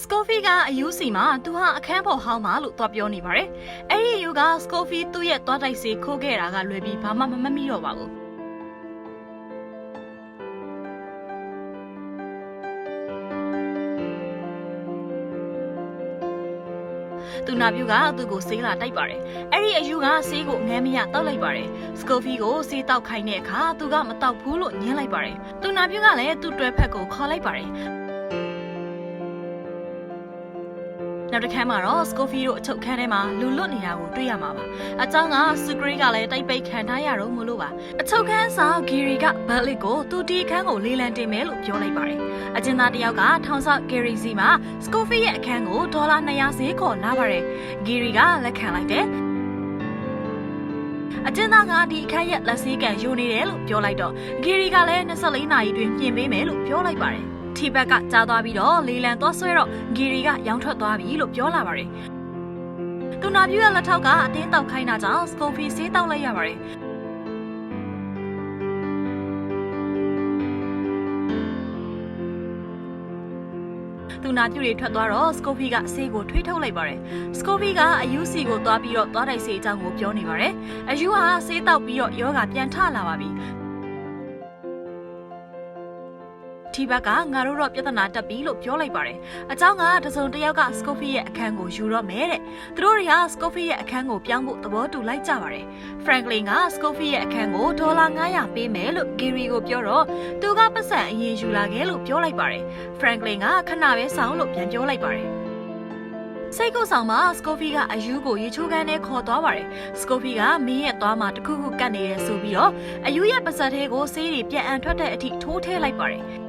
စကိုဖီကအယူစီမှာသူဟာအခန်းပေါ်ဟောင်းမှာလို့သွားပြောနေပါတယ်။အဲ့ဒီအယူကစကိုဖီသူ့ရဲ့သွားတိုက်စေခိုးခဲ့တာကလွယ်ပြီးဘာမှမမမိတော့ပါဘူး။သူနာပြူကသူ့ကိုဆေးလာတိုက်ပါတယ်။အဲ့ဒီအယူကဆေးကိုငမ်းမရတောက်လိုက်ပါတယ်။စကိုဖီကိုဆေးတောက်ခိုင်းတဲ့အခါသူကမတောက်ဘူးလို့ညင်းလိုက်ပါတယ်။သူနာပြူကလည်းသူ့တွဲဖက်ကိုခေါ်လိုက်ပါတယ်။ နောက်တစ်ခါမှာတော့စကိုဖီတို့အချုပ်ခန်းထဲမှာလူလွတ်နေတာကိုတွေ့ရမှာပါ။အကြောင်းကစကရီကလည်းတိတ်ပိတ်ခံထားရတော့မလို့ပါ။အချုပ်ခန်းဆောင်ဂီရီကဘယ်လစ်ကိုသူတီခန်းကိုလေးလံတင်မယ်လို့ပြောလိုက်ပါတယ်။အကျဉ်းသားတစ်ယောက်ကထောင်ဆောက်ဂီရီစီမှာစကိုဖီရဲ့အခန်းကိုဒေါ်လာ200ဈေးခေါ်လာပါတယ်။ဂီရီကလက်ခံလိုက်တယ်။အကျဉ်းသားကဒီအခန်းရဲ့လက်စည်းကန်ယူနေတယ်လို့ပြောလိုက်တော့ဂီရီကလည်း24နာရီတွင်ပြင်ပေးမယ်လို့ပြောလိုက်ပါတယ်။ ထီဘက်ကကြားသွားပြီးတော့လေလံသွားဆွဲတော့ဂီရီကရောင်းထွက်သွားပြီလို့ပြောလာပါတယ်။သူနာပြူရဲ့လက်ထောက်ကအတင်းတောက်ခိုင်းတာကြောင့်စကိုဖီဆေးတောက်လိုက်ရပါတယ်။သူနာပြူတွေထွက်သွားတော့စကိုဖီကဆေးကိုထွေးထုတ်လိုက်ပါတယ်။စကိုဖီကအယူစီကိုသွားပြီးတော့သွားတိုက်ဆေးအကြောင်းကိုပြောနေပါတယ်။အယူဟာဆေးတောက်ပြီးတော့ယောဂပြန်ထလာပါပြီ။ ထီဘက်ကငါတို့တော့ပြဿနာတက်ပြီလို့ပြောလိုက်ပါတယ်။အကြောင်းကတစုံတစ်ယောက်ကစကုတ်ဖီရဲ့အခန်းကိုယူတော့မယ်တဲ့။သူတို့တွေကစကုတ်ဖီရဲ့အခန်းကိုပြောင်းဖို့သဘောတူလိုက်ကြပါတယ်။ Franklin ကစကုတ်ဖီရဲ့အခန်းကိုဒေါ်လာ900ပေးမယ်လို့ Gary ကိုပြောတော့သူကပတ်စံအရင်ယူလာခဲ့လို့ပြောလိုက်ပါတယ်။ Franklin ကခဏပဲဆောင်းလို့ပြန်ပြောလိုက်ပါတယ်။စိတ်ကုတ်ဆောင်မှာစကိုဖီကအယူးကိုရေချိုးခန်းထဲခေါ်သွားပါတယ်။စကိုဖီကမင်းရဲ့သွားမှာတခုခုကတ်နေရဆိုပြီးတော့အယူးရဲ့ပါစပ်ထဲကိုဆေးတွေပြန်အံထွက်တဲ့အထိထိုးထည့်လိုက်ပါတယ်။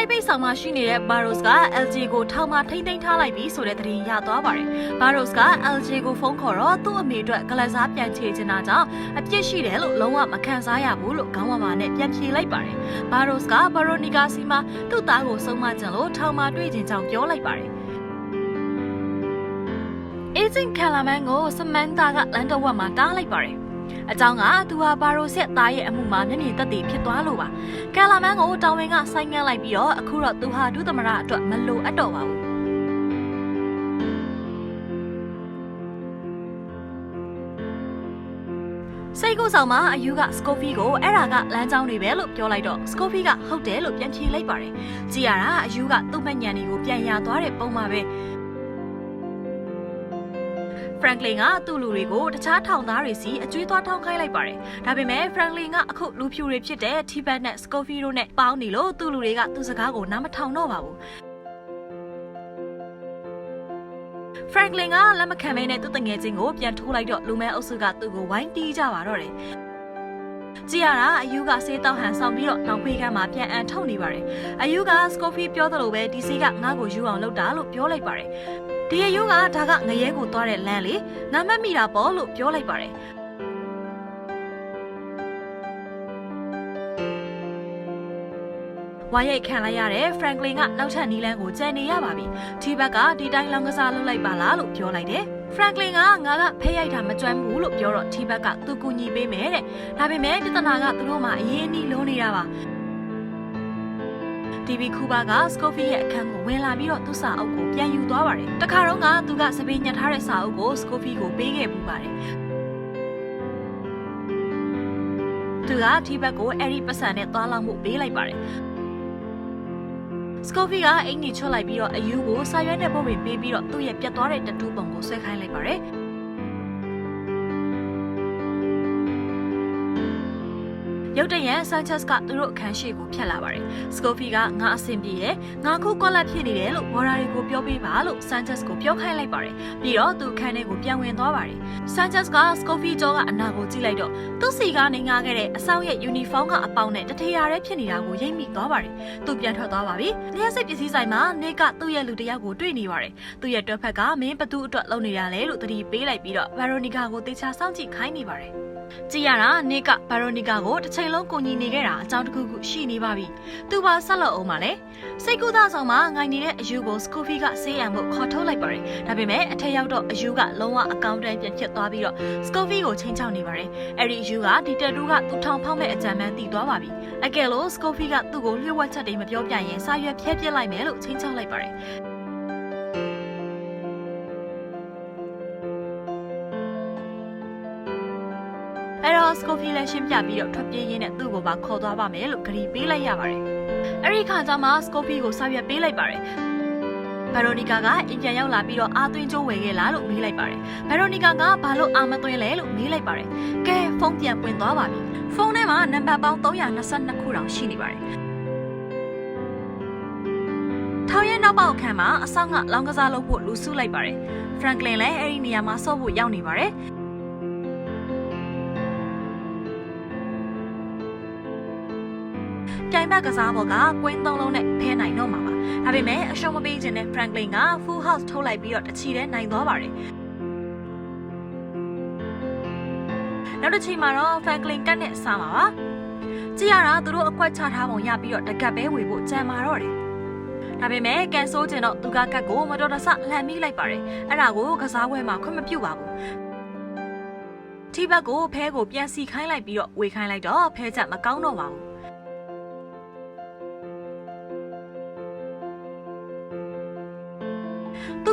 တိုက်ပိတ်ဆောင်မှာရှိနေတဲ့ Barros က LG ကိုထောင်မှာထိမ့်သိမ်းထားလိုက်ပြီဆိုတဲ့သတင်းရသွားပါတယ်။ Barros က LG ကိုဖုန်းခေါ်တော့သူ့အမေအတွက်ကလစားပြန်ချေချင်တာကြောင့်အပြစ်ရှိတယ်လို့လုံးဝမခံစားရဘူးလို့ခေါင်းဝါမာနဲ့ပြန်ဖြေလိုက်ပါတယ်။ Barros က Veronica စီမှာသူ့သားကိုဆုံးမကြံလို့ထောင်မှာတွေ့ချင်ကြောင်းပြောလိုက်ပါတယ်။ Agent Calaman ကို Samantha ကလန်တော့ဝက်မှာတားလိုက်ပါတယ်။ အကြောင်းကသူဟာဘာရိုဆက်သားရဲ့အမှုမှာမျက်မြင်သက်သေဖြစ်သွားလို့ပါကယ်လာမန်ကိုတောင်ဝင်ကဆိုင်းငံ့လိုက်ပြီးတော့အခုတော့သူဟာဒုသမရအတွက်မလိုအပ်တော့ပါဘူးစိတ်ကိုဆောင်မှာအယူကစကိုဖီကိုအဲ့ဒါကလမ်းကြောင်းတွေပဲလို့ပြောလိုက်တော့စကိုဖီကဟုတ်တယ်လို့ပြန်ဖြေလိုက်ပါတယ်ကြည်ရတာအယူကသူ့မညံတွေကိုပြန်ရသွားတဲ့ပုံမှာပဲ Franklin ကသူ့လူတွေကိုတခြားထောင်သားတွေစီအကျွေးသွားထောင်းခိုင်းလိုက်ပါတယ်။ဒါပေမဲ့ Franklin ကအခုလူဖြူတွေဖြစ်တဲ့ T-Bat နဲ့ Scofield တို့နဲ့ပေါင်းနေလို့သူ့လူတွေကသူ့စကားကိုနားမထောင်တော့ပါဘူး။ Franklin ကလက်မခံမဲနဲ့သူ့တငယ်ချင်းကိုပြန်ထိုးလိုက်တော့လူမဲအုပ်စုကသူ့ကိုဝိုင်းတီးကြပါတော့တယ်။ကြည့်ရတာအယူကဆေးတောက်ဟန်ဆောင်ပြီးတော့နောက်ဖေးကမ်းမှာပြန်အန်ထုတ်နေပါတယ်။အယူက Scofield ပြောသလိုပဲဒီဆေးကငါ့ကိုယူအောင်လုပ်တာလို့ပြောလိုက်ပါတယ်။ ဒီအယုကဒါကငရဲကိုသွားတဲ့လမ်းလေငါမက်မိတာပေါ့လို့ပြောလိုက်ပါတယ်ဝါရိုက်ခံလိုက်ရတဲ့ Franklin ကနောက်ထပ်နီလန်းကိုကြံနေရပါပြီ။ဒီဘက်ကဒီတိုင်းလောင်းကစားလုပ်လိုက်ပါလားလို့ပြောလိုက်တယ်။ Franklin ကငါကဖဲရိုက်တာမကျွမ်းဘူးလို့ပြောတော့ဒီဘက်ကသူကူညီပေးမယ်တဲ့။ဒါပေမဲ့ပြဿနာကသူတို့မှအရင်အနည်းလုံးနေတာပါ။ TV ခူပါကစကိုဖီရဲ့အခန်းကိုဝင်လာပြီးတော့သူ့စာအုပ်ကိုပြန်ယူသွားပါတယ်။တခါတော့ကသူကစပင်းညှက်ထားတဲ့စာအုပ်ကိုစကိုဖီကိုပေးခဲ့ပူပါတယ်။သူကဒီဘက်ကိုအဲ့ဒီပတ်စံနဲ့သွားလောက်မှုပေးလိုက်ပါတယ်။စကိုဖီကအင်ကြီးချွတ်လိုက်ပြီးတော့အယူကိုစာရွက်နဲ့ပုတ်ပြီးပေးပြီးတော့သူ့ရဲ့ပြတ်သွားတဲ့တတူးပုံကိုဆွဲခိုင်းလိုက်ပါတယ်။ ရုတ်တရက်ဆန်ချက်စ်ကသူတို့အခန်းရှိကိုဖျက်လာပါတယ်။စကိုဖီကငါအဆင်ပြေတယ်။ငါခုကွက်လက်ဖြစ်နေတယ်လို့ဘော်ရာတွေကိုပြောပေးပါလို့ဆန်ချက်စ်ကိုပြောခိုင်းလိုက်ပါတယ်။ပြီးတော့သူအခန်းထဲကိုပြန်ဝင်သွားပါတယ်။ဆန်ချက်စ်ကစကိုဖီကြောကအနာကိုကြည့်လိုက်တော့သူ့စီကနေငါခဲ့တဲ့အဆောင်ရဲ့ယူနီဖောင်းကအပေါင်းနဲ့တထေရာရဲဖြစ်နေတာကိုရိပ်မိသွားပါတယ်။သူပြန်ထွက်သွားပါပြီ။လျှက်စစ်ပစ္စည်းဆိုင်မှာနေကသူ့ရဲ့လူတစ်ယောက်ကိုတွေ့နေပါတယ်။သူ့ရဲ့တွက်ဖက်ကမင်းဘသူအတွက်လုံနေရလဲလို့သတိပေးလိုက်ပြီးတော့ဗာရိုနီကာကိုတေချာစောင့်ကြည့်ခိုင်းနေပါတယ်။ ကြည်ရတာနေကဘာရိုနီကာကိုတစ်ချိန်လုံးကိုညီနေခဲ့တာအကြောင်းတစ်ခုခုရှိနေပါပြီ။သူပါဆက်လက်အောင်ပါလေ။စိတ်ကူးသားဆောင်မှာငိုင်နေတဲ့အယူကိုစကူဖီကဆေးရံဖို့ခေါ်ထုတ်လိုက်ပါတယ်။ဒါပေမဲ့အထက်ရောက်တော့အယူကလုံးဝအကောင့်တန်းပြန်ဖြစ်သွားပြီးတော့စကူဖီကိုချင်းချောက်နေပါတယ်။အဲ့ဒီအယူကဒီတက်တူးကသူထောင်ဖောက်မဲ့အကြံမှန်းတည်သွားပါပြီ။အကယ်လို့စကူဖီကသူ့ကိုလျှို့ဝှက်ချက်တွေမပြောပြရင်စာရွက်ဖျက်ပစ်လိုက်မယ်လို့ချင်းချောက်လိုက်ပါတယ်။ အဲ့တော့စကိုဖီလည်းရှင်းပြပြီးတော့ထွက်ပြေးရင်းနဲ့သူ့ကိုပါခေါ်သွားပါမယ်လို့ဂရီပေးလိုက်ရပါတယ်။အဲ့ဒီခါကျမှစကိုဖီကိုစာရွက်ပေးလိုက်ပါတယ်။ဗက်ရိုနီကာကအင်ပြန်ရောက်လာပြီးတော့အာသွင်းကျိုးဝယ်ခဲ့လားလို့မေးလိုက်ပါတယ်။ဗက်ရိုနီကာကဘာလို့အာမသွင်းလဲလို့မေးလိုက်ပါတယ်။ကဲဖုန်းပြန်ပွင့်သွားပါပြီ။ဖုန်းထဲမှာနံပါတ်ပေါင်း322ခုတောင်ရှိနေပါတယ်။ထောင်ရဲနောက်ပေါက်အခန်းမှာအဆောင်ကလောင်းကစားလုပ်ဖို့လူစုလိုက်ပါတယ်။ဖရန်ကလင်လည်းအဲ့ဒီနေရာမှာဆော့ဖို့ရောက်နေပါတယ်။ ပြိုင်ဘက်ကစားပေါ်ကကွင်းသုံးလုံးနဲ့ဖဲနိုင်တော့မှာပါ။ဒါပေမဲ့အရှုံးမပေးခြင်းနဲ့ Franklin က full house ထုတ်လိုက်ပြီးတော့တချီတဲ့နိုင်သွားပါတယ်။နောက်တစ်ချိန်မှာတော့ Franklin ကတ်နဲ့စားမှာပါ။ကြည့်ရတာသူတို့အကွက်ချထားပုံရပြီးတော့တကတ်ပဲဝေဖို့ကြံမာတော့တယ်။ဒါပေမဲ့ကန်ဆိုးကျင်တော့သူကကတ်ကိုမတော်တဆလှန်မိလိုက်ပါတယ်။အဲ့ဒါကိုကစားပွဲမှာခွင့်မပြုပါဘူး။တီဘက်ကိုဖဲကိုပြန်စီခိုင်းလိုက်ပြီးတော့ဝေခိုင်းလိုက်တော့ဖဲချက်မကောင်းတော့ပါဘူး။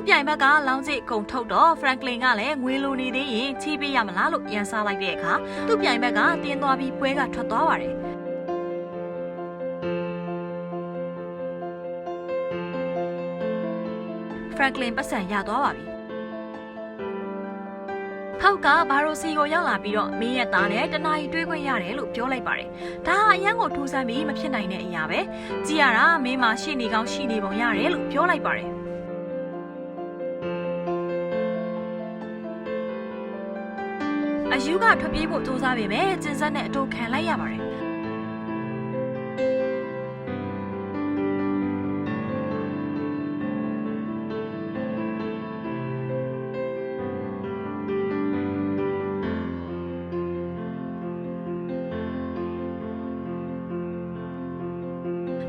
ပြိုင်ဘက်ကလောင်းစစ်ကုံထုတ်တော့ Franklin ကလည်းငွေလိုနေသေးရင်ချီးပေးရမလားလို့ရန်စားလိုက်တဲ့အခါသူ့ပြိုင်ဘက်ကတင်းသွားပြီးပွဲကထွက်သွားပါတယ်။ Franklin ပတ်စံရသွားပါပြီ။ဖောက်ကဘာရိုစီကိုရောက်လာပြီးတော့မင်းရဲ့သားနဲ့တနာရီတွေးခွင့်ရတယ်လို့ပြောလိုက်ပါတယ်။ဒါဟာအရန်ကိုထူးဆန်းပြီးမဖြစ်နိုင်တဲ့အရာပဲ။ကြည်ရတာမင်းမရှိနေကောင်းရှိနေပုံရတယ်လို့ပြောလိုက်ပါတယ်။ ကထွက်ပြေးဖို့စူးစမ်းပေမဲ့ကျင်းစက်နဲ့အတူခံလိုက်ရပါတယ်။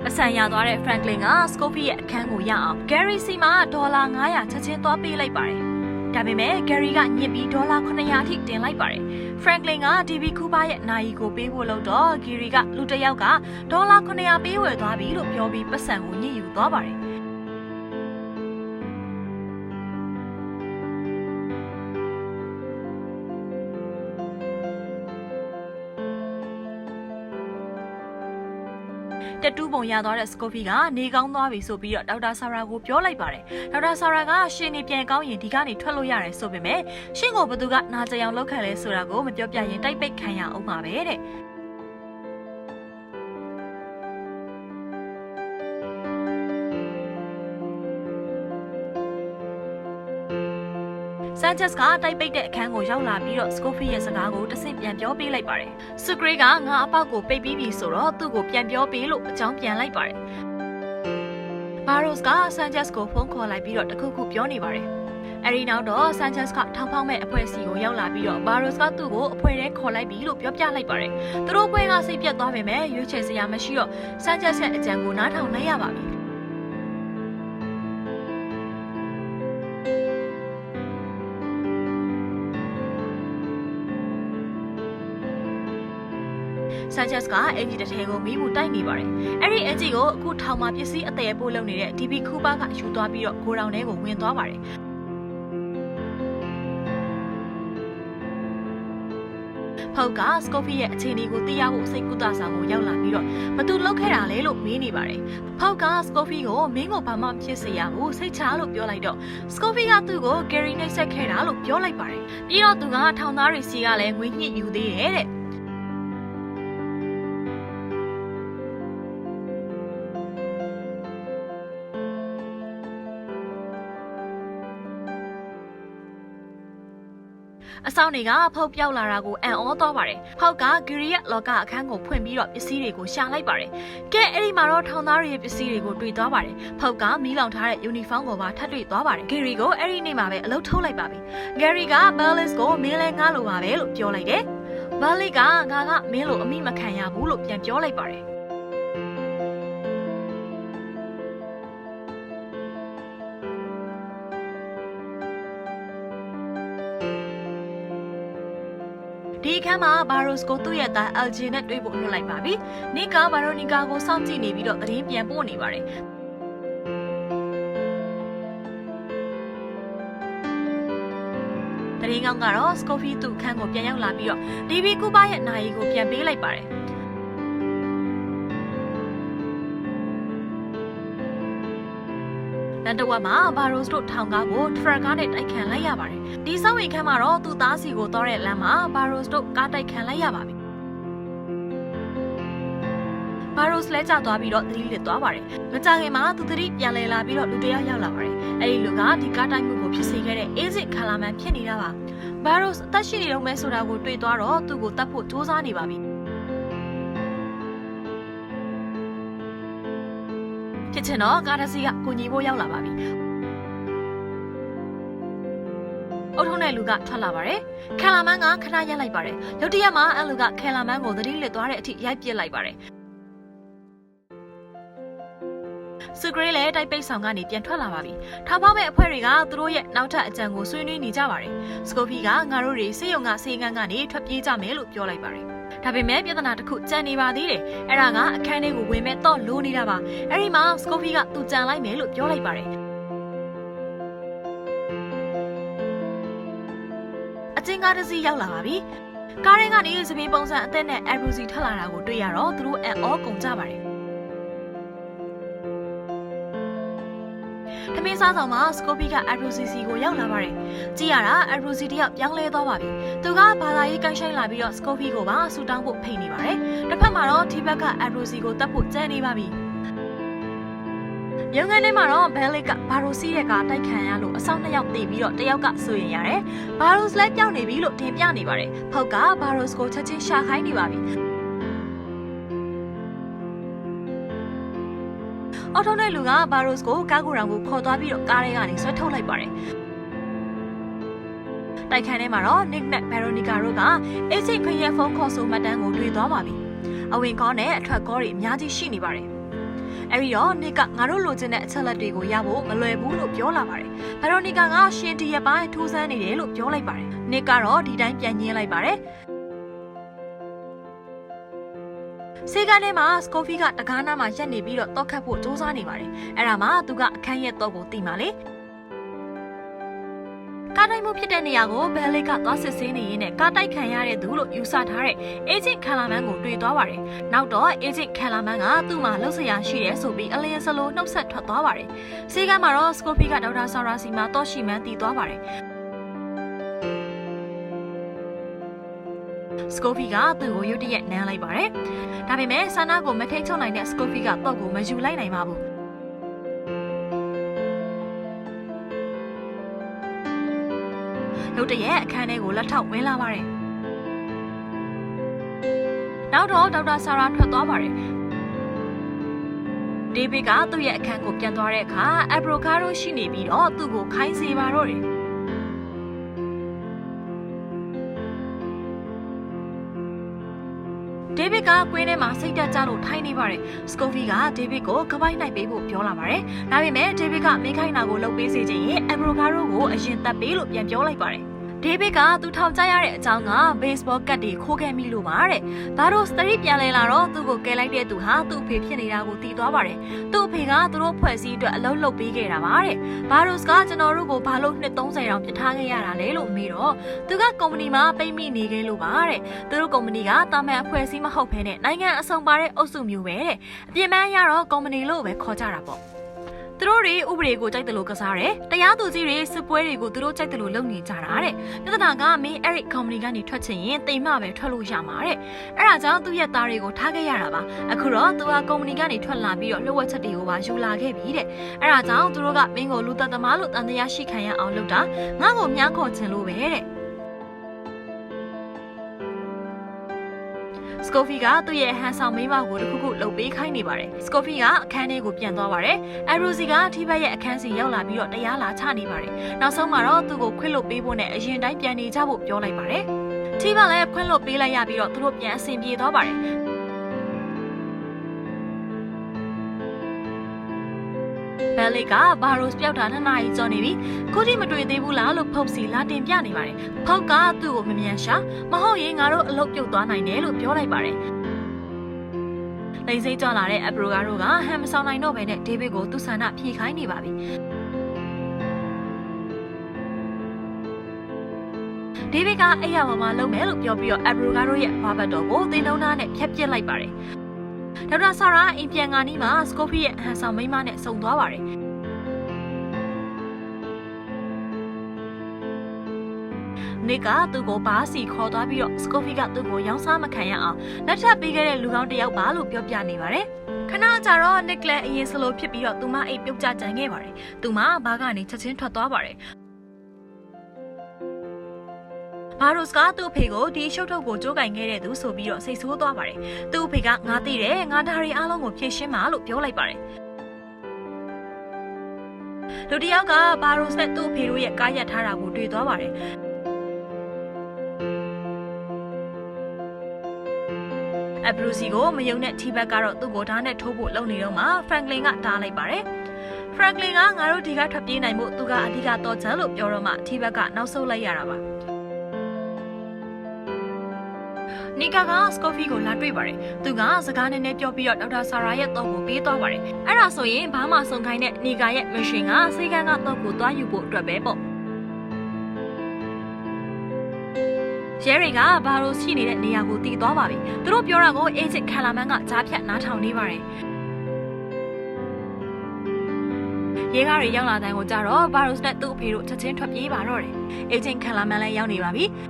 အဆန်ရသွားတဲ့ Franklin က Scofield ရဲ့အခန်းကိုရအောင် Gary စီမှာဒေါ်လာ900ချက်ချင်းသွားပေးလိုက်ပါတယ်။ ဒါပေမဲ့ Gary ကညစ်ပြီးဒေါ်လာ900အထိတင်လိုက်ပါတယ်။ Franklin က DB Cooper ရဲ့နာယီကိုပေးဖို့လို့တော့ Gary ကလူတစ်ယောက်ကဒေါ်လာ900ပေးဝယ်သွားပြီလို့ပြောပြီးပတ်စံကိုညှစ်ယူသွားပါတယ်။ တက်တူးပုံရသွားတဲ့စကိုဖီကနေကောင်းသွားပြီဆိုပြီးတော့ဒေါက်တာဆာရာကိုပြောလိုက်ပါတယ်ဒေါက်တာဆာရာကရှင်နေပြန်ကောင်းရင်ဒီကနေထွက်လို့ရတယ်ဆိုပေမဲ့ရှင်ကိုဘသူကနာကြအောင်လောက်ခံလဲဆိုတာကိုမပြောပြရင်တိုက်ပိတ်ခံရအောင်ပါပဲတဲ့ ဆန်ချက်စ်ကတိုက်ပိတ်တဲ့အခန်းကိုရောက်လာပြီးတော့စကိုဖီရဲ့စကားကိုတဆင့်ပြန်ပြောပေးလိုက်ပါတယ်။ဆူဂရေးကငါအပေါက်ကိုပိတ်ပြီးပြီဆိုတော့သူ့ကိုပြန်ပြောပေးလို့အကြောင်းပြန်လိုက်ပါတယ်။ဘာရိုစ်ကဆန်ချက်စ်ကိုဖုန်းခေါ်လိုက်ပြီးတော့တခုခုပြောနေပါတယ်။အဲဒီနောက်တော့ဆန်ချက်စ်ကထောင်ဖောက်မဲ့အဖွဲ့စီကိုရောက်လာပြီးတော့ဘာရိုစ်ကသူ့ကိုအဖွဲ့ထဲခေါ်လိုက်ပြီလို့ပြောပြလိုက်ပါတယ်။သူတို့အဖွဲ့ကစိတ်ပြတ်သွားပေမဲ့ရွေးချယ်စရာမရှိတော့ဆန်ချက်စ်ရဲ့အကြံကိုနားထောင်လိုက်ရပါပြီ။ ဆန်ချက်စ်ကအင်ဂျီတစ်ထည်ကိုမိမှုတိုက်နေပါတယ်။အဲ့ဒီအင်ဂျီကိုအခုထောင်မှာပစ္စည်းအသေးပို့လုပ်နေတဲ့ DB ခူပါကယူသွားပြီးတော့ဂိုဒေါင်ထဲကိုဝင်သွားပါတယ်။ဖောက်ကစကောဖီရဲ့အခြေအနေကိုသိရဖို့စိတ်ကူးတာဆောင်ကိုရောက်လာပြီးတော့ဘသူလောက်ခဲ့တာလဲလို့မေးနေပါတယ်။ဖောက်ကစကောဖီကိုမင်းကိုဘာမှမဖြစ်စေရဘူးစိတ်ချလို့ပြောလိုက်တော့စကောဖီကသူ့ကိုဂယ်ရီနှိပ်စက်ခဲ့တာလို့ပြောလိုက်ပါတယ်။ပြီးတော့သူကထောင်သားတွေစီကလည်းငွေညှစ်ယူသေးတယ်တဲ့။ အဆောင်တွေကဖောက်ပြောက်လာတာကိုအံ့ဩသွားပါတယ်။ဖောက်ကဂရီရဲ့လောကအခန်းကိုဖွင့်ပြီးတော့ပစ္စည်းတွေကိုရှာလိုက်ပါတယ်။ကဲအဲ့ဒီမှာတော့ထောင်သားတွေရဲ့ပစ္စည်းတွေကိုတွေ့သွားပါတယ်။ဖောက်ကမီးလောင်ထားတဲ့ယူနီဖောင်းကိုပါထပ်တွေ့သွားပါတယ်။ဂရီကိုအဲ့ဒီနေ့မှာပဲအလုပ်ထုတ်လိုက်ပါပြီ။ဂရီကဘယ်လစ်ကိုမင်းလဲငားလိုပါပဲလို့ပြောလိုက်တယ်။ဘာလီကငါကမင်းလိုအမိမခံရဘူးလို့ပြန်ပြောလိုက်ပါတယ် ဒီအခန်းမှာဘာရိုစ်ကိုသူ့ရဲ့သား LG နဲ့တွေ့ဖို့လွှတ်လိုက်ပါပြီ။နီကာဘာရိုနီကာကိုစောင့်ကြည့်နေပြီးတော့သတင်းပြန်ပို့နေပါတယ်။သတင်းကောင်းကတော့ Scoffy သူ့အခန်းကိုပြန်ရောက်လာပြီးတော့ DB ကူပါရဲ့နာရီကိုပြန်ပေးလိုက်ပါတယ်။ တဝက်မှာဘာရိုစ်တို့ထောင်ကားကိုထရက်ကားနဲ့တိုက်ခံလိုက်ရပါတယ်။ဒီဆောင်းဝင်ခန်းမှာတော့သူ့သားစီကိုတော့တဲ့လမ်းမှာဘာရိုစ်တို့ကားတိုက်ခံလိုက်ရပါပြီ။ဘာရိုစ်လဲကျသွားပြီးတော့သတိလစ်သွားပါတယ်။မကြခင်မှာသူသတိပြန်လည်လာပြီးတော့လူတစ်ယောက်ရောက်လာပါတယ်။အဲဒီလူကဒီကားတိုက်မှုကိုဖြစ်စေခဲ့တဲ့အေးစစ်ခါလာမန်ဖြစ်နေတာပါ။ဘာရိုစ်အသက်ရှင်နေတော့မဲဆိုတာကိုတွေ့သွားတော့သူ့ကိုတတ်ဖို့စူးစမ်းနေပါပြီ။ ဖြစ်ချင်တော့ကားတစ်စီးကကိုညီဖို့ရောက်လာပါပြီ။အုတ်ထုံးတဲ့လူကထွက်လာပါတယ်။ခဲလာမန်းကခဏရက်လိုက်ပါတယ်။ရုတ်တရက်မှာအဲ့လူကခဲလာမန်းကိုသတိလစ်သွားတဲ့အထိရိုက်ပစ်လိုက်ပါတယ်။စုဂရေးလည်းတိုက်ပိတ်ဆောင်ကနေပြန်ထွက်လာပါပြီ။ထောင်ပေါက်မဲ့အဖွဲ့တွေကသူတို့ရဲ့နောက်ထပ်အကြံကိုဆွေးနွေးနေကြပါတယ်။စကိုဖီကငါတို့တွေစေယုံကစေကန်းကနေထွက်ပြေးကြမယ်လို့ပြောလိုက်ပါတယ်။ ဒါပေမဲ့ပြဿနာတစ်ခုကြံနေပါသေးတယ်။အဲ့ဒါကအခန်းထဲကိုဝင်မဲ့တော့လိုနေတာပါ။အဲ့ဒီမှာစကိုဖီကသူကြံလိုက်မယ်လို့ပြောလိုက်ပါတယ်။အချင်းကားတစ်စီးရောက်လာပါပြီ။ကားရင်ကနေစပင်းပုံစံအသက်နဲ့အက်ဘရူစီထွက်လာတာကိုတွေ့ရတော့သူတို့အံ့ဩကုန်ကြပါတယ်။ ထမင်းစားဆောင်မှာစကိုပီကအက်ဘရူစီစီကိုရောက်လာပါတယ်။ကြည့်ရတာအက်ဘရူစီတယောက်ပြောင်းလဲသွားပါပြီ။သူကဘာသာရေးကိုင်းဆိုင်လာပြီးတော့စကိုပီကိုပါဆူတောင်းဖို့ဖိတ်နေပါတယ်။တစ်ဖက်မှာတော့ဒီဘက်ကအက်ဘရူစီကိုတတ်ဖို့ကြံနေပါပြီ။ရုံငန်းထဲမှာတော့ဘဲလစ်ကဘာရိုစီရဲ့ကတိုက်ခံရလို့အဆောင်နှစ်ယောက်တည်ပြီးတော့တယောက်ကဆိုရင်ရတယ်။ဘာရိုစ်လည်းပြောင်းနေပြီလို့တင်ပြနေပါတယ်။ဟုတ်ကဘာရိုစ်ကိုချက်ချင်းရှာခိုင်းနေပါပြီ။ အော်တိုနဲ့လူကဘာရိုစ်ကိုကားကိုယ်တော်ကိုခေါ်သွားပြီးတော့ကားထဲကနေဆွဲထုတ်လိုက်ပါတယ်။တိုက်ခန်းထဲမှာတော့ Nick နဲ့ Veronica တို့ကအေးစိတ်ခွင့်ရဲ့ဖုန်းခေါ်ဆိုမှတ်တမ်းကိုတွေ့သွားပါပြီ။အဝင်ကောင်းနဲ့အထွက်ကောတွေအများကြီးရှိနေပါတယ်။အဲဒီတော့ Nick ကငါတို့လိုချင်တဲ့အချက်လက်တွေကိုရဖို့မလွယ်ဘူးလို့ပြောလာပါတယ်။ Veronica ကရှင်ဒီရပိုင်းထိုးစမ်းနေတယ်လို့ပြောလိုက်ပါတယ်။ Nick ကတော့ဒီတိုင်းပြန်ညင်းလိုက်ပါတယ်။ စေကန်ထဲမှာစကိုဖီကတကားနားမှာရက်နေပြီးတော့တောက်ခတ်ဖို့စူးစမ်းနေပါတယ်။အဲ့ဒါမှသူကအခန်းရဲ့တော့ကိုတီးမှလေ။ကားတိုက်မှုဖြစ်တဲ့နေရာကိုဘယ်လစ်ကသွားစစ်ဆေးနေရင်းနဲ့ကားတိုက်ခံရတဲ့သူလို့ယူဆထားတဲ့အေဂျင့်ခလာမန်ကိုတွေ့သွားပါတယ်။နောက်တော့အေဂျင့်ခလာမန်ကသူ့မှာလှုပ်ရှားရှိတယ်ဆိုပြီးအလျင်စလိုနှုတ်ဆက်ထွက်သွားပါတယ်။စေကန်မှာတော့စကိုဖီကဒေါက်တာဆာရာစီမှာတော့ရှိမှန်းတည်သွားပါတယ်။ စကိုဖီကသူ့ကိုရုတ်တရက်နမ်းလိုက်ပါတယ်။ဒါပေမဲ့ဆာနာကိုမထိန်ချုံနိုင်တဲ့စကိုဖီကတော့ကိုမယူလိုက်နိုင်ပါဘူး။ရုတ်တရက်အခန်းထဲကိုလက်ထောက်ဝင်လာပါတယ်။နောက်တော့ဒေါက်တာဆာရာထွက်သွားပါတယ်။ဒေးဗစ်ကသူ့ရဲ့အခန်းကိုပြန်သွားတဲ့အခါအဘရိုကာရိုရှိနေပြီးတော့သူ့ကိုခိုင်းစေပါတော့တယ်။ ဒေးဗစ်ကကွင်းထဲမှာစိတ်တက်ကြလို့ထိုင်နေပါတယ်။စကိုဖီကဒေးဗစ်ကိုကပိုက်နိုင်ပေးဖို့ပြောလာပါတယ်။ဒါပေမဲ့ဒေးဗစ်ကမင်းခိုင်းတာကိုလုပ်ပေးစေချင်ရင်အဘရိုကာရိုကိုအရင်တက်ပေးလို့ပြန်ပြောလိုက်ပါတယ်။ ဒေးဗစ်ကသူထောင်ချရတဲ့အကြောင်းကဘေ့စ်ဘောကတ်တွေခိုးခဲ့မိလို့ပါတဲ့။ဘာလို့စတရီပြန်လဲလာတော့သူ့ကိုကဲလိုက်တဲ့သူဟာသူ့အဖေဖြစ်နေတာကိုသိသွားပါတယ်။သူ့အဖေကသူတို့ဖွဲ့စည်းအတွက်အလုပ်လုပ်ပေးခဲ့တာပါတဲ့။ဘာလို့စကကျွန်တော်တို့ကိုဘာလို့နှစ်30တောင်ပြထားခဲ့ရတာလဲလို့မေးတော့သူကကုမ္ပဏီမှာပိတ်မိနေခဲ့လို့ပါတဲ့။သူတို့ကုမ္ပဏီကတာမန်အဖွဲ့အစည်းမဟုတ်ဘဲနဲ့နိုင်ငံအစုံပါတဲ့အုပ်စုမျိုးပဲတဲ့။အပြစ်မှန်းရတော့ကုမ္ပဏီလို့ပဲခေါ်ကြတာပေါ့။ သူတို့တွေဥပဒေကိုကြိုက်တယ်လို့ကစားတယ်။တရားသူကြီးတွေစစ်ပွဲတွေကိုသူတို့ကြိုက်တယ်လို့လုပ်နေကြတာတဲ့။ပြဿနာကမင်းအဲ့ဒီကုမ္ပဏီကနေထွက်ချင်ရင်တိမ်မပဲထွက်လို့ရမှာတဲ့။အဲ့ဒါကြောင့်သူ့ရဲ့သားတွေကိုထားခဲ့ရတာပါ။အခုတော့သူကကုမ္ပဏီကနေထွက်လာပြီးတော့လှုပ်ဝက်ချက်တွေကိုပါယူလာခဲ့ပြီတဲ့။အဲ့ဒါကြောင့်သူတို့ကမင်းကိုလူသက်သမားလို့တန်တရားရှိခံရအောင်လုပ်တာငါ့ကိုမြားခေါ်ချင်လို့ပဲတဲ့။ စကိုဖီကသူ့ရဲ့ဟန်ဆောင်မိန်းမကိုတခုခုလှုပ်ပေးခိုင်းနေပါတယ်။စကိုဖီကအခန်းထဲကိုပြန်သွားပါတယ်။အရိုစီကထိဘက်ရဲ့အခန်းစီရောက်လာပြီးတော့တရားလာချနေပါတယ်။နောက်ဆုံးမှာတော့သူ့ကိုခွင့်လွတ်ပေးဖို့နဲ့အရင်တိုင်းပြန်နေကြဖို့ပြောလိုက်ပါတယ်။တီကလည်းခွင့်လွတ်ပေးလိုက်ရပြီးတော့သူတို့ပြန်အဆင်ပြေသွားပါတယ် ဘယ်လီကဘာရိုစ်ပြောက်တာနှစ်နာရီကျော်နေပြီခုထိမတွေ့သေးဘူးလားလို့ဖုတ်စီလာတင်ပြနေပါတယ်ဖုတ်ကသူ့ကိုမမြန်ရှာမဟုတ်ရင်ငါတို့အလုပ်ပြုတ်သွားနိုင်တယ်လို့ပြောလိုက်ပါတယ်လိန်စိတ်ကြလာတဲ့အပရိုကာတို့ကဟန်မဆောင်နိုင်တော့ဘဲနဲ့ဒေးဗစ်ကိုသူ့ဆန္ဒဖြေခိုင်းနေပါပြီဒေးဗစ်ကအဲ့ရပါမှလုံးမယ်လို့ပြောပြီးတော့အပရိုကာတို့ရဲ့ဘာဘတ်တော်ကိုသင်လုံးသားနဲ့ဖျက်ပစ်လိုက်ပါတယ် ဒေါက်တာဆာရာအိမ်ပြန်ကာနီးမှာစကိုဖီရဲ့အဟန်ဆောင်မိန်းမနဲ့ဆုံသွားပါတယ်နစ်ကသူ့ကိုဘားစီခေါ်သွားပြီးတော့စကိုဖီကသူ့ကိုရောင်းစားမခံရအောင်လက်ထပ်ပေးခဲ့တဲ့လူကောင်းတစ်ယောက်ပါလို့ပြောပြနေပါတယ်ခဏကြာတော့နစ်ကလည်းအရင်စလိုဖြစ်ပြီးတော့သူမအိတ်ပြုတ်ကျကြံခဲ့ပါတယ်သူမဘားကနေချက်ချင်းထွက်သွားပါတယ် ဘာရိုစ်ကသူ့အဖေကိုဒီရှုပ်ထုတ်ကိုကြိုးကင်ခဲ့တဲ့သူဆိုပြီးတော့စိတ်ဆိုးသွားပါတယ်။သူ့အဖေကငါသိတယ်ငါဒါရီအားလုံးကိုဖြည့်ရှင်းပါလို့ပြောလိုက်ပါတယ်။လူတစ်ယောက်ကဘာရိုစ်နဲ့သူ့အဖေတို့ရဲ့ကားရက်ထားတာကိုတွေ့သွားပါတယ်။အဘလူစီကိုမယုံတဲ့ထီဘက်ကတော့သူ့ကိုဓာတ်နဲ့ထိုးဖို့လုပ်နေတော့မှဖရန်ကလင်ကတားလိုက်ပါတယ်။ဖရန်ကလင်ကငါတို့ဒီကထွက်ပြေးနိုင်မှုသူကအဓိကတော့ချမ်းလို့ပြောတော့မှထီဘက်ကနောက်ဆုတ်လိုက်ရတာပါ။ နီကာကစကောဖီကိုလာတွေ့ပါတယ်။သူကစကားနည်းနည်းပြောပြီးတော့ဒေါက်တာဆာရာရဲ့တော့ကိုပေးသွားပါတယ်။အဲ့ဒါဆိုရင်ဘာမှဆုံခိုင်းတဲ့နီကာရဲ့မရှင်ကစေကန်းကတော့ကိုသွားယူဖို့အတွက်ပဲပေါ့။ရဲတွေကဘာလို့ရှိနေတဲ့နေရာကိုတည်သွားပါပြီ။သူတို့ပြောတာကိုအေဂျင့်ခါလာမန်ကကြားဖြတ်နားထောင်နေပါတယ်။ရဲကားတွေရောက်လာတဲ့ကိုကြတော့ဘာရိုစ်နဲ့သူ့အဖေတို့ချက်ချင်းထွက်ပြေးပါတော့တယ်။အေဂျင့်ခါလာမန်လည်းရောက်နေပါပြီ။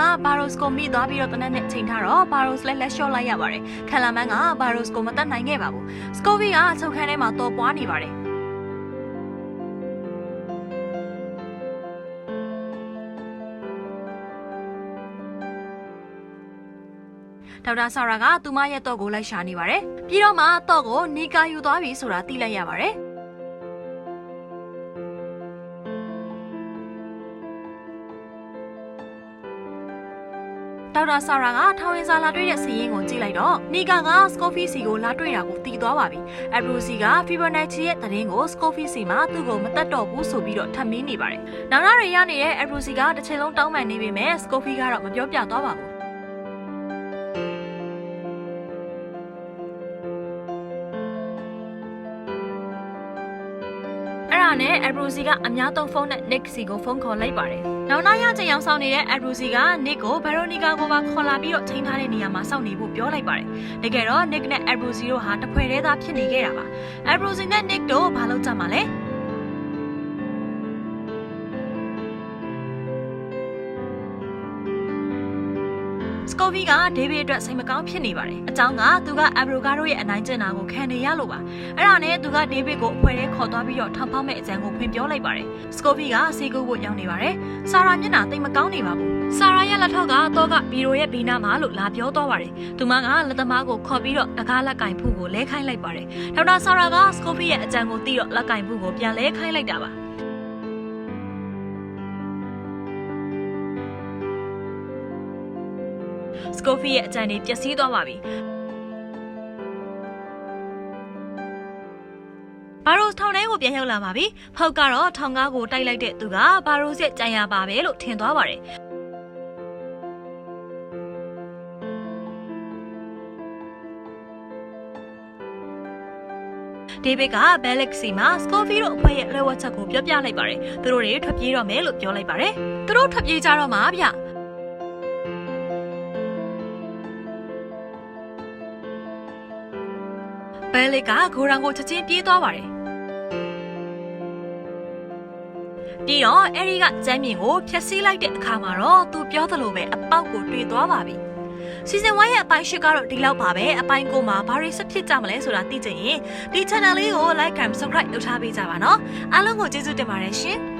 န်ကဘာရိုစ်ကိုမိသွားပြီးတော့တနက်နဲ့ချိန်ထားတော့ဘာရိုစ်လည်းလက်လျှော့လိုက်ရပါတယ်။ခလာမန်ကဘာရိုစ်ကိုမတတ်နိုင်ခဲ့ပါဘူး။စကိုဗီကချုပ်ခန်းထဲမှာတော်ပွားနေပါတယ်။ဒေါက်တာဆာရာကသူမရဲ့တော့ကိုလိုက်ရှာနေပါတယ်။ပြီးတော့မှတော့ကိုနီကာယူသွားပြီဆိုတာသိလိုက်ရပါတယ်။ ဒေါက်တာဆာရာကထောင်ဝင်စာလာတွေ့တဲ့စီးရင်ကိုကြည့်လိုက်တော့နီကာကစကိုဖီစီကိုလာတွေ့တာကိုတီးသွားပါပြီ။အဘရူစီကဖီဘနာချီရဲ့တရင်ကိုစကိုဖီစီမှာသူ့ကိုမတက်တော့ဘူးဆိုပြီးတော့ထပ်မင်းနေပါတယ်။နောက်ရရနေတဲ့အဘရူစီကတစ်ချိန်လုံးတောင်းပန်နေပေမဲ့စကိုဖီကတော့မပြောပြသွားပါဘူး။ နဲ့အဘရူစီကအများသုံးဖုန်းနဲ့ Nick စီကိုဖုန်းခေါ်လိုက်ပါတယ်။နောက်နောက်ရချိန်အောင်ဆောင်နေတဲ့အဘရူစီက Nick ကိုဗရိုနီကာကိုပါခေါ်လာပြီးတော့ချိန်ထားတဲ့နေရာမှာစောင့်နေဖို့ပြောလိုက်ပါတယ်။တကယ်တော့ Nick နဲ့အဘရူစီတို့ဟာတဖွဲတည်းသားဖြစ်နေခဲ့တာပါ။အဘရူစီနဲ့ Nick တို့ဘာလုပ်ကြမှာလဲ။ ကိုဗီကဒေးဗစ်အတွက်စိတ်မကောင်းဖြစ်နေပါတယ်။အကြောင်းကသူကအဘရိုကာတို့ရဲ့အနိုင်ကျင့်တာကိုခံနေရလို့ပါ။အဲ့ဒါနဲ့သူကဒေးဗစ်ကိုအဖွဲထဲခေါ်သွားပြီးတော့ထောင်ဖောက်မဲ့အကြံကိုဖွင့်ပြောလိုက်ပါတယ်။စကိုဗီကစေကူဖို့ရောက်နေပါတယ်။ဆာရာမျက်နှာတိတ်မကောင်းနေပါဘူး။ဆာရာရဲ့လက်ထောက်ကတော့ကဘီရိုရဲ့ဘီနာမှာလို့လာပြောသွားပါတယ်။သူမကလက်သမားကိုခေါ်ပြီးတော့တကားလက်ကင်ဖူးကိုလဲခိုင်းလိုက်ပါတယ်။ဒေါက်တာဆာရာကစကိုဗီရဲ့အကြံကိုသိတော့လက်ကင်ဖူးကိုပြန်လဲခိုင်းလိုက်တာပါ။ စကိုဖီရဲ့အကြံတွေပျက်စီးသွားပါပြီ။ဘာရိုစ်ထောင်ထဲကိုပြန်ရောက်လာပါပြီ။ဖောက်ကတော့ထောင်ကားကိုတိုက်လိုက်တဲ့သူကဘာရိုစ်ရဲ့ကြံရပါပဲလို့ထင်သွားပါတယ်။ဒေးဗစ်ကဘဲလက်စီမှာစကိုဖီတို့အဖွဲ့ရဲ့လက်ဝက်ချက်ကိုပြောပြလိုက်ပါတယ်။သူတို့တွေထွက်ပြေးတော့မယ်လို့ပြောလိုက်ပါတယ်။သူတို့ထွက်ပြေးကြတော့မှာဗျ။ ဘဲလစ်ကဂိုရန်ကိုချက်ချင်းပြေးသွားပါတယ်။ပြီးတော့အဲရီကကျမ်းမြင့်ကိုဖျက်ဆီးလိုက်တဲ့အခါမှာတော့သူပြောသလိုပဲအပေါက်ကိုတွေ့သွားပါပြီ။ season 1ရဲ့အပိုင်း၈ကတော့ဒီလောက်ပါပဲအပိုင်း9မှာဘာတွေဆက်ဖြစ်ကြမလဲဆိုတာသိချင်ရင်ဒီ channel လေးကို like and subscribe လုပ်ထားပေးကြပါနော်အားလုံးကိုကျေးဇူးတင်ပါတယ်ရှင်။